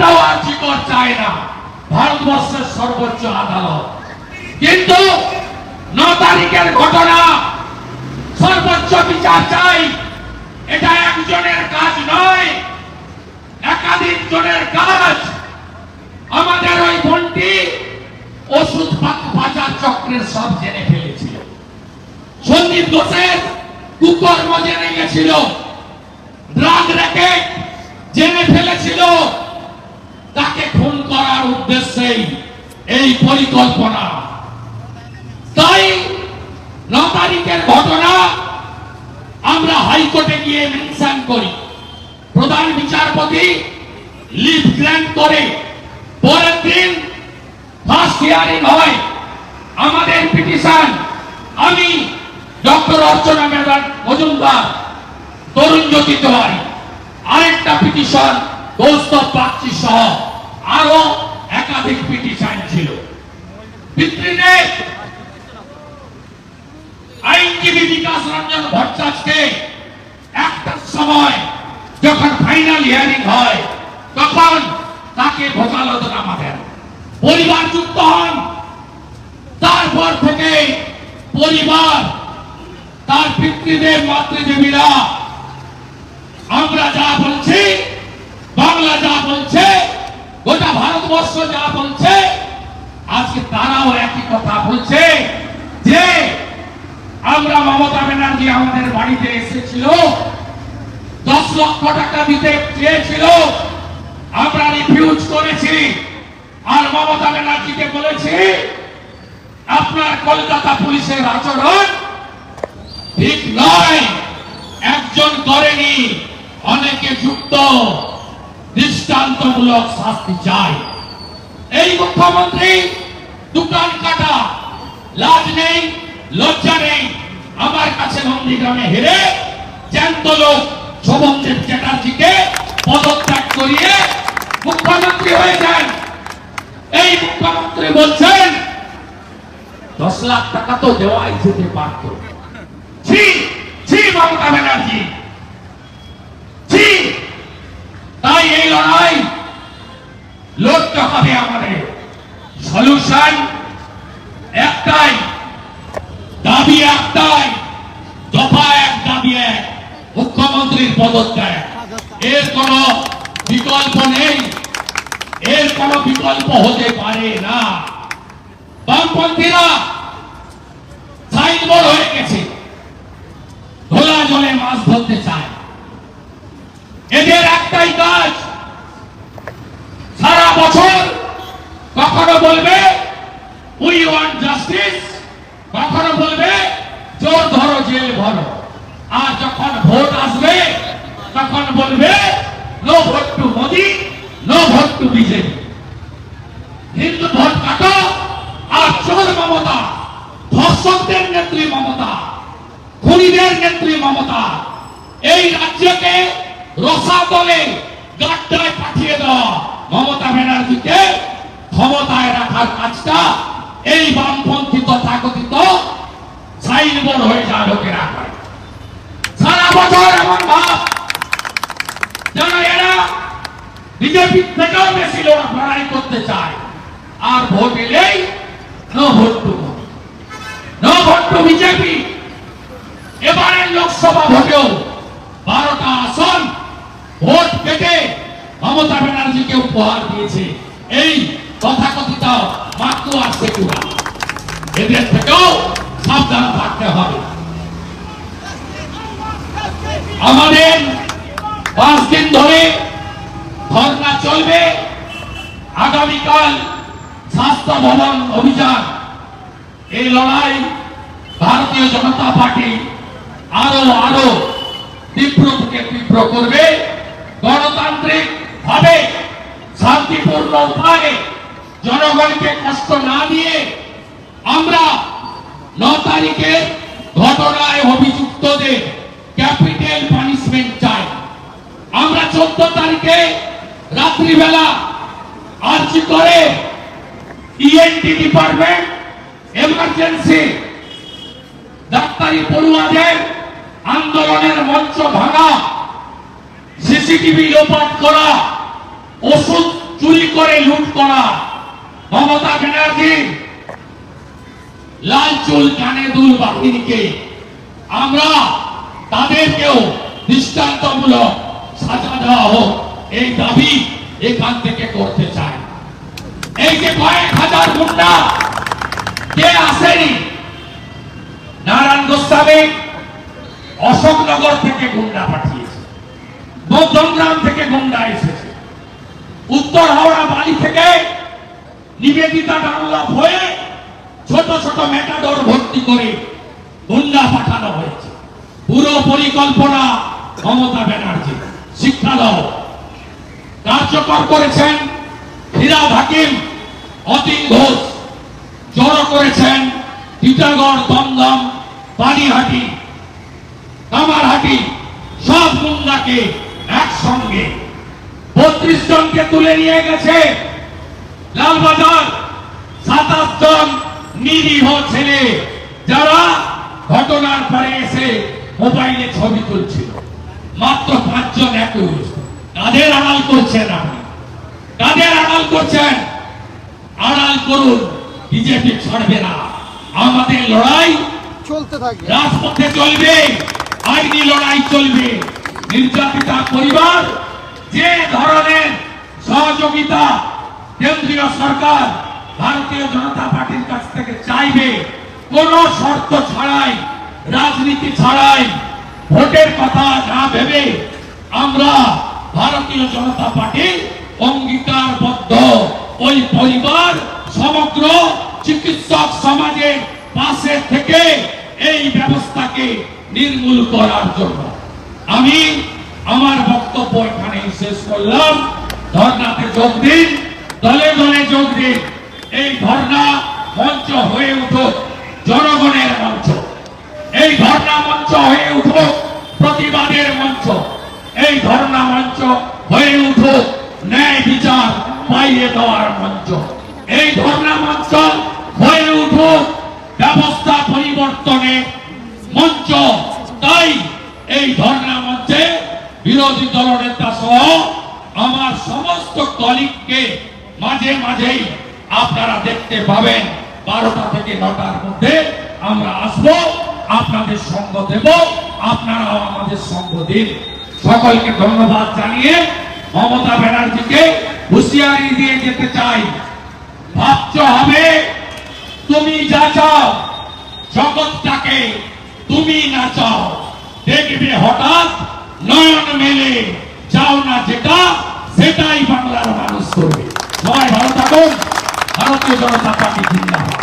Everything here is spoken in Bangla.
একটাও আর্জিকর চায় না। ভারতবর্ষের সর্বোচ্চ আদালত। কিন্তু ন তারিখের ঘটনা সর্বোচ্চ বিচার চাই। এটা একজনের কাজ নয়, একাধিক জনের কাজ। আমাদের ওই বোনটি ওষুধ পাচার চক্রের সব জেনে ফেলেছিল। সন্দীপ ঘোষের কুকর্ম জেনে গেছিল। ড্রাগ র্যাকেট জেনে ফেলেছিল। উদ্দেশ্যেই এই পরিকল্পনা। তাই ন তারিখের ঘটনা আমরা হাইকোর্টে গিয়ে মেনশন করি। প্রধান বিচারপতি লিভ গ্র্যান্ট করে, পরের দিন ফার্স্ট হিয়ারিং হয়। আমাদের পিটিশন, আমি ডক্টর অর্চনা ম্যাডাম মজুমদার, তরুণ জ্যোতি তেওয়ারি আরেকটা পিটিশন, দোস্ত পাচ্ছি সহ আরও একাধিক পিটিশন ছিল ভিত্তিতে আইনজীবী বিকাশ রঞ্জন ভট্টাচার্যকে একটার সময় যখন ফাইনাল হিয়ারিং হয় তখন তাকে ভোকালত আমাদের। পরিবার যুক্ত হন। তারপর থেকে পরিবার, তার পিতৃদেব মাতৃদেবীরা, আমরা যা বলছি, বাংলা যা বলছে, গোটা ভারতবর্ষ যা বলছে, আজকে তারাও একই কথা বলছে যে আমরা মমতা ব্যানার্জি আমাদের বাড়িতে এসেছিল, দশ লক্ষ টাকা দিতে চেয়েছিল। আমরা রিফিউজ মমতা ব্যানার্জিকে বলেছি আপনার কলকাতা পুলিশের আচরণ ঠিক নয়। একজন করেনি অনেকে যুক্ত। দৃষ্টান্তমূলক শাস্তি চাই। এই মুখ্যমন্ত্রী দোকান কাটা লাজ নেই লজ্জা নেই। আমার কাছে নন্দীগ্রামে হেরে জ্যান্ত লোক শোভনদেব চ্যাটার্জিকে পদত্যাগ করিয়ে মুখ্যমন্ত্রী হয়ে যান এই মুখ্যমন্ত্রী বলছেন দশ লাখ টাকা তো দেওয়াই যেতে পারত। মমতা ব্যানার্জি। তাই এই লড়াই লড়তে হবে আমাদের। সলিউশন একটাই, দাবি একটাই, দফা এক, দাবি এক, মুখ্যমন্ত্রীর পদত্যাগ। এর কোন বিকল্প নেই, এর কোন বিকল্প হতে পারে না। বামপন্থীরা সাইনবোর্ড হয়ে গেছে। ধোলা জলে মাছ ধরতে চায়। এদের একটাই কাজ, সারা বছর কখনো বলবে উই ওয়ান্ট জাস্টিস কখনো বলবে, জোর ধরো, জেল ভরো। আর যখন ভোট আসবে, তখন বলবে no vote to Modi no vote to BJP Hindu vote কাটো আর চোর মমতা ধর্ষকদের নেত্রী মমতা খুনিদের নেত্রী মমতা, এই রাজ্যকে রসাতলে গাড্ডায় পাঠিয়ে দেওয়া। মমতা ব্যানার্জিকে ক্ষমতায় রাখার কাজটা এই বামপন্থী তথাকথিত সাইনবোর্ড হয়ে যা লোকেরা করে। সারা বছর এমন ভাব, যেন এরা বিজেপি থেকেও বেশি লড়াই করতে চায়। আর ভোট এলেই vote to no vote to BJP এবারের লোকসভা ভোটেও বারোটা আসন ভোট কেটে মমতা ব্যানার্জিকে উপহার দিয়েছে। এই তথাকথিত মাতুয়া সেকুরা এদের থেকেও সাবধান থাকতে হবে। আমাদের পাঁচ দিন ধরে ধর্ণা চলবে। আগামীকাল স্বাস্থ্য ভবন অভিযান। এই লড়াই ভারতীয় জনতা পার্টি আরও আরও তীব্র থেকে তীব্র করবে। গণতান্ত্রিক ভাবে শান্তিপূর্ণ উপায়ে জনগণকে কষ্ট না দিয়ে আমরা ন তারিখের ঘটনায় অভিযুক্তদের ক্যাপিটাল পানিশমেন্ট চাই। আমরা চোদ্দ তারিখে রাত্রিবেলা আর্জি করে ইএনটি ডিপার্টমেন্ট, এমার্জেন্সি, ডাক্তারি পড়ুয়াদের আন্দোলনের মঞ্চ ভাঙা, সিসিটিভি লোপাট করা ওষুধ চুরি করে লুট করা। মমতা ব্যানার্জি, লাল চুল কানে দুল বাহিনীকে। আমরা তাদেরকেও দৃষ্টান্তমূলক সাজা দেওয়া হোক, এই দাবি এখান থেকে করতে চাই। এই যে কয়েক হাজার গুন্ডা কে আসেনি? নারায়ণ গোস্বামী অশোকনগর থেকে গুন্ডা পাঠিয়েছে মধ্যমগ্রাম থেকে গুন্ডা এসেছে। উত্তর হাওড়া বাড়ি থেকে নিবেদিতা ডানলপ হয়ে ছোট ছোট মেটাডোর ভর্তি করে গুন্ডা পাঠানো হয়েছে। পুরো পরিকল্পনা মমতা ব্যানার্জি, শিক্ষা দাও। কার্যকর করেছেন ফিরাদ হাকিম, অতীন ঘোষ। জড়ো করেছেন টিটাগড়, দমদম পানিহাটি কামারহাটি, সব গুন্ডাকে একসঙ্গে বত্রিশ জনকে তুলে নিয়ে গেছে। লালবাজার সাতাশ জন নিরীহ ছেলে যারা ঘটনার পরে এসে মোবাইলে ছবি তুলছিল। মাত্র পাঁচজন একুশ কাদের আড়াল করছেন আপনি? কাদের আড়াল করছেন? আড়াল করুন বিজেপি ছাড়বে না। আমাদের লড়াই চলতে থাকবে। রাজপথে চলবে আইনি লড়াই চলবে। নির্যাতিতা পরিবার যে ধরনের সহযোগিতা কেন্দ্রীয় সরকার ভারতীয় জনতা পার্টির কাছ থেকে চাইবে, কোন শর্ত ছাড়াই, রাজনীতি ছাড়াই, ভোটের কথা না ভেবে আমরা ভারতীয় জনতা পার্টি অঙ্গীকারবদ্ধ। ওই পরিবার সমগ্র চিকিৎসক সমাজের পাশে থেকে এই ব্যবস্থাকে নির্মূল করার জন্য। আমি আমার বক্তব্য এখানেই শেষ করলাম। ধর্নাতে যোগ দিন, দলে দলে যোগ দিন। এই ধর্না মঞ্চ হয়ে উঠুক, জনগণের মঞ্চ। এই ধর্ণা মঞ্চ হয়ে উঠুক, প্রতিবাদের মঞ্চ। এই ধর্ণা মঞ্চ হয়ে উঠুক, ন্যায় বিচার পাইয়ে দেওয়ার মঞ্চ। এই ধর্ণা মঞ্চ হয়ে উঠুক, ব্যবস্থা পরিবর্তনের মঞ্চ। তাই এই ধর্ণা মঞ্চে বিরোধী দলনেতা সহ আমার সমস্ত কলিগকে মাঝে মাঝেই আপনারা দেখতে পাবেন। বারোটা থেকে নটার মধ্যে আমরা আসব, আপনাদের সঙ্গ দেব, আপনারাও আমাদের সঙ্গ দিন। সকলকে ধন্যবাদ জানিয়ে মমতা ব্যানার্জিকে হুঁশিয়ারি দিয়ে যেতে চাই। ভাবছ হবে, তুমি যা চাও, জগৎটাকে তুমি না চাও। দেখবে হঠাৎ নয়ন মেলে চাও না যেটা, সেটাই বাংলার মানুষ করবে। সবাই ভালো থাকুন। ভারতীয় জনতা পার্টি জিন্দাবাদ।